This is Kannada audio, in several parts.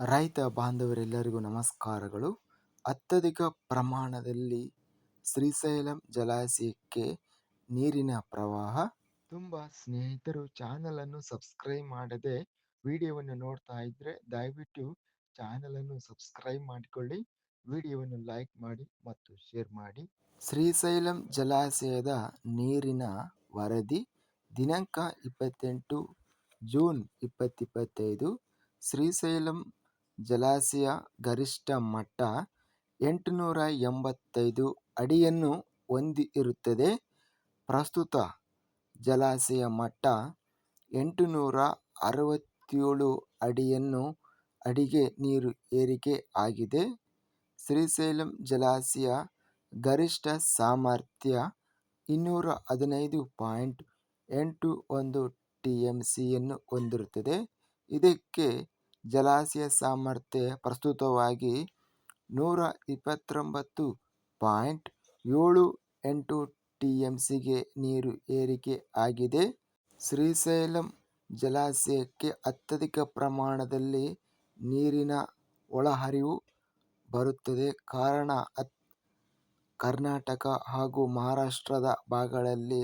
ರೈತ ಬಾಂಧವರೆಲ್ಲರಿಗೂ ನಮಸ್ಕಾರಗಳು. ಅತ್ಯಧಿಕ ಪ್ರಮಾಣದಲ್ಲಿ ಶ್ರೀಶೈಲಂ ಜಲಾಶಯಕ್ಕೆ ನೀರಿನ ಪ್ರವಾಹ. ತುಂಬ ಸ್ನೇಹಿತರು ಚಾನಲನ್ನು ಸಬ್ಸ್ಕ್ರೈಬ್ ಮಾಡದೆ ವಿಡಿಯೋವನ್ನು ನೋಡ್ತಾ ಇದ್ರೆ ದಯವಿಟ್ಟು ಚಾನಲನ್ನು ಸಬ್ಸ್ಕ್ರೈಬ್ ಮಾಡಿಕೊಳ್ಳಿ, ವಿಡಿಯೋವನ್ನು ಲೈಕ್ ಮಾಡಿ ಮತ್ತು ಶೇರ್ ಮಾಡಿ. ಶ್ರೀಶೈಲಂ ಜಲಾಶಯದ ನೀರಿನ ವರದಿ ದಿನಾಂಕ ಇಪ್ಪತ್ತೆಂಟು ಜೂನ್ ಇಪ್ಪತ್ತಿಪ್ಪತ್ತೈದು ಶ್ರೀಶೈಲಂ ಜಲಾಶಯ ಗರಿಷ್ಠ ಮಟ್ಟ ಎಂಟುನೂರ ಎಂಬತ್ತೈದು ಅಡಿಯನ್ನು ಹೊಂದಿರುತ್ತದೆ. ಪ್ರಸ್ತುತ ಜಲಾಶಯ ಮಟ್ಟ ಎಂಟುನೂರ ಅರವತ್ತೇಳು ಅಡಿಯನ್ನು ಅಡಿಗೆ ನೀರು ಏರಿಕೆ ಆಗಿದೆ. ಶ್ರೀಶೈಲಂ ಜಲಾಶಯ ಗರಿಷ್ಠ ಸಾಮರ್ಥ್ಯ ಇನ್ನೂರ ಹದಿನೈದು ಪಾಯಿಂಟ್ ಎಂಟು ಒಂದು ಟಿ ಎಂ ಸಿಯನ್ನು ಹೊಂದಿರುತ್ತದೆ. ಇದಕ್ಕೆ ಜಲಾಶಯ ಸಾಮರ್ಥ್ಯ ಪ್ರಸ್ತುತವಾಗಿ ನೂರ ಇಪ್ಪತ್ತೊಂಬತ್ತು ಪಾಯಿಂಟ್ ಏಳು ಎಂಟು ಟಿ ಎಂ ಸಿಗೆ ನೀರು ಏರಿಕೆ ಆಗಿದೆ. ಶ್ರೀಶೈಲಂ ಜಲಾಶಯಕ್ಕೆ ಅತ್ಯಧಿಕ ಪ್ರಮಾಣದಲ್ಲಿ ನೀರಿನ ಒಳಹರಿವು ಬರುತ್ತದೆ. ಕಾರಣ ಕರ್ನಾಟಕ ಹಾಗೂ ಮಹಾರಾಷ್ಟ್ರದ ಭಾಗಗಳಲ್ಲಿ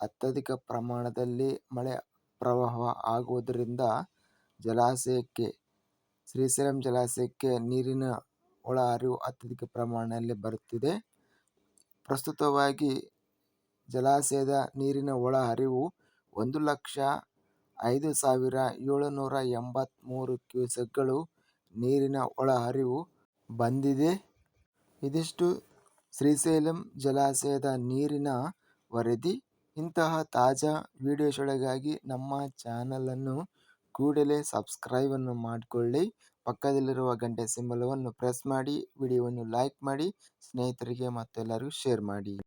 ಅತ್ಯಧಿಕ ಪ್ರಮಾಣದಲ್ಲಿ ಮಳೆ ಪ್ರವಾಹ ಆಗುವುದರಿಂದ ಜಲಾಶಯಕ್ಕೆ, ಶ್ರೀಶೈಲಂ ಜಲಾಶಯಕ್ಕೆ ನೀರಿನ ಒಳಹರಿವು ಅತ್ಯಧಿಕ ಪ್ರಮಾಣದಲ್ಲಿ ಬರುತ್ತಿದೆ. ಪ್ರಸ್ತುತವಾಗಿ ಜಲಾಶಯದ ನೀರಿನ ಒಳಹರಿವು ಒಂದು ಲಕ್ಷ ಐದು ಸಾವಿರ ಏಳುನೂರ ಎಂಬತ್ತ್ಮೂರು ಕ್ಯೂಸೆಕ್ಗಳು ನೀರಿನ ಒಳಹರಿವು ಬಂದಿದೆ. ಇದಿಷ್ಟು ಶ್ರೀಶೈಲಂ ಜಲಾಶಯದ ನೀರಿನ ವರದಿ. ಇಂತಹ ತಾಜಾ ವಿಡಿಯೋಸ್ಗಳಿಗಾಗಿ ನಮ್ಮ ಚಾನಲನ್ನು ಕೂಡಲೇ ಸಬ್ಸ್ಕ್ರೈಬನ್ನು ಮಾಡಿಕೊಳ್ಳಿ. ಪಕ್ಕದಲ್ಲಿರುವ ಗಂಟೆ ಸಿಂಬಲವನ್ನು ಪ್ರೆಸ್ ಮಾಡಿ ವಿಡಿಯೋವನ್ನು ಲೈಕ್ ಮಾಡಿ, ಸ್ನೇಹಿತರಿಗೆ ಮತ್ತು ಎಲ್ಲರಿಗೂ ಶೇರ್ ಮಾಡಿ.